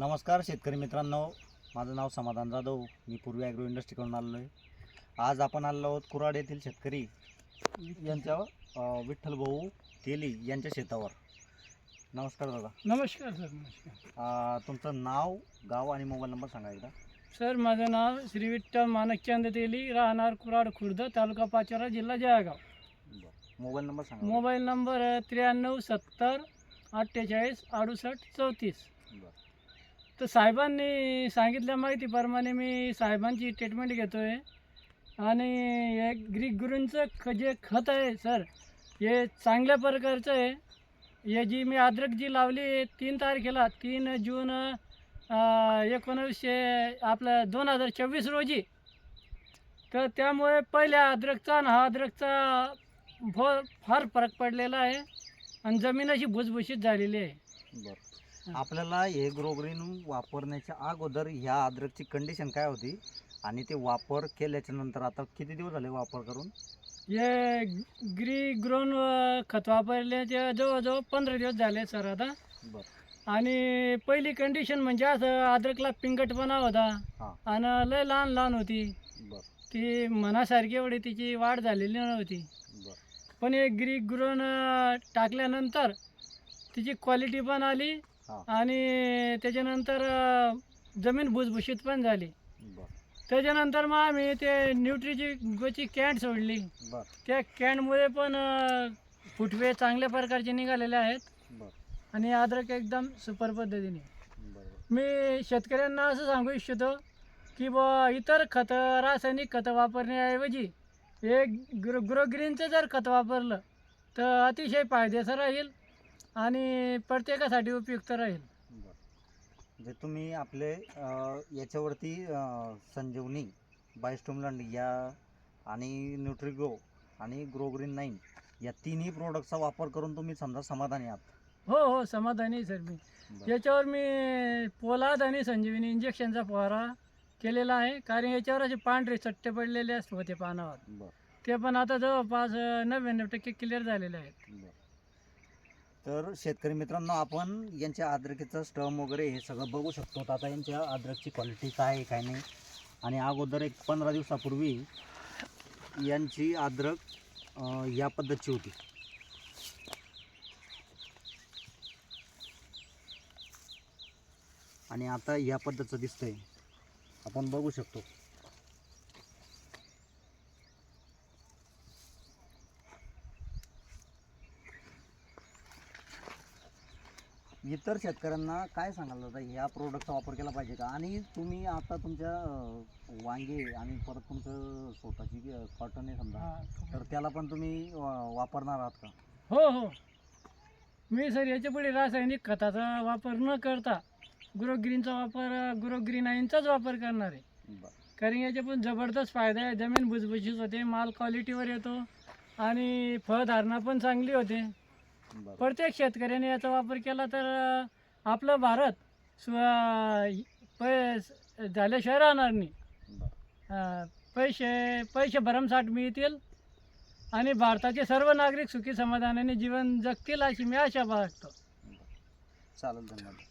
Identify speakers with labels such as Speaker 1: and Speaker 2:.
Speaker 1: नमस्कार शेतकरी मित्रांनो. माझं नाव समाधान जाधव. मी पूर्वी ॲग्रो इंडस्ट्रीकडून आलेलो आहे. आज आपण आलेलो आहोत कुराड येथील शेतकरी यांच्या विठ्ठल भाऊ तेली यांच्या शेतावर. नमस्कार दादा.
Speaker 2: नमस्कार सर नमस्कार.
Speaker 1: तुमचं नाव गाव आणि मोबाईल नंबर सांगा एकदा.
Speaker 2: सर माझं नाव श्री विठ्ठल मानकचंद तेली राहणार कुराड खुर्द तालुका पाचोरा जिल्हा जळगाव.
Speaker 1: बरं. मोबाईल नंबर सांगा
Speaker 2: मोबाईल नंबर त्र्याण्णव सत्तर अठ्ठेचाळीस अडुसष्ट चौतीस.
Speaker 1: बरं.
Speaker 2: तर साहेबांनी सांगितल्या माहितीप्रमाणे मी साहेबांची ट्रीटमेंट घेतो आहे आणि हे ग्रीक गुरूंचं ख जे खत आहे सर हे चांगल्या प्रकारचं आहे. हे जी मी अद्रक जी लावली तीन तारखेला तीन जून एकोणीसशे आपलं दोन हजार चोवीस रोजी. तर त्यामुळे पहिल्या अद्रकचा आणि हा अद्रकचा भो फार फरक पडलेला आहे. आणि जमीन अशी भुसभुशीत झालेली आहे.
Speaker 1: बरं. आपल्याला हे ग्रोग्रीन वापरण्याच्या अगोदर ह्या अद्रकची कंडिशन काय होती? आणि ते वापर केल्याच्यानंतर आता किती दिवस झाले वापर करून?
Speaker 2: हे ग्री ग्रोन खत वापरल्याचे जवळजवळ पंधरा दिवस झाले सर आता.
Speaker 1: बरं.
Speaker 2: आणि पहिली कंडिशन म्हणजे असं अद्रकला पिंगटपणा होता.
Speaker 1: हां.
Speaker 2: आणि लय लहान लहान होती.
Speaker 1: बरं.
Speaker 2: ती मनासारखी एवढी तिची वाढ झालेली नव्हती.
Speaker 1: बरं.
Speaker 2: पण हे ग्री ग्रोन टाकल्यानंतर तिची क्वालिटी पण आली. आणि त्याच्यानंतर जमीन भुसभुशीत पण झाली. त्याच्यानंतर मग आम्ही ते न्यूट्रीची गोची कॅन्ट सोडली त्या कॅनमुळे पण फुटवे चांगल्या प्रकारचे निघालेले आहेत. आणि अद्रक एकदम सुपर पद्धतीने. मी शेतकऱ्यांना असं सांगू इच्छितो की बुवा इतर खतं रासायनिक खतं वापरण्याऐवजी हे ग्रो ग्रोग्रीनचं जर खत वापरलं तर अतिशय फायदेशीर राहील. आणि प्रत्येकासाठी उपयुक्त राहील.
Speaker 1: जे तुम्ही आपले अं, याच्यावरती अं, संजीवनी बायस्टोमलंड या आणि न्यूट्रिगो आणि ग्रोग्रीन नाईन या तिन्ही प्रोडक्टचा वापर करून तुम्ही समजा समाधानी आहात.
Speaker 2: हो हो समाधानी आहे सर मी.
Speaker 1: बरं.
Speaker 2: याच्यावर मी पोलाद आणि संजीवनी इंजेक्शनचा फवारा केलेला आहे. कारण याच्यावर असे पांढरे चट्टे पडलेले असते होते पानावर.
Speaker 1: बरं.
Speaker 2: ते पण आता जवळपास नव्याण्णव टक्के क्लिअर झालेले आहेत.
Speaker 1: बरं. तर शेतकरी मित्रांनो आपण यांच्या अद्रकीचं स्टम वगैरे हे सगळं बघू शकतो. आता यांच्या अद्रकची क्वालिटी काय आहे काय नाही. आणि अगोदर एक पंधरा दिवसापूर्वी यांची अद्रक या पद्धतची होती. आणि आता या पद्धतीचं दिसतंय. आपण बघू शकतो. इतर शेतकऱ्यांना काय सांगाल दादा? ह्या प्रोडक्टचा वापर केला पाहिजे का? आणि तुम्ही आता तुमच्या अं, वांगे आणि परत तुमचं स्वतःची कॉटन आहे समजा तर त्याला पण तुम्ही अं, वापरणार आहात का?
Speaker 2: हो हो. मी सर याच्यापुढे रासायनिक खताचा वापर न करता ग्रोग्रीनचा वापर ग्रोग्रीन आईनचाच वापर करणार आहे.
Speaker 1: बरं.
Speaker 2: कारण याच्या पण जबरदस्त फायदा आहे जमीन भुसभुशीत होते माल क्वालिटीवर येतो आणि फळधारणा पण चांगली होते. प्रत्येक शेतकऱ्याने याचा वापर केला तर आपलं भारत झाल्याशिवाय राहणार नाही. पैसे पैसे भरमसाठ मिळतील आणि भारताचे सर्व नागरिक सुखी समाधानाने जीवन जगतील अशी मी आशा बाळगतो.
Speaker 1: चालेल धन्यवाद.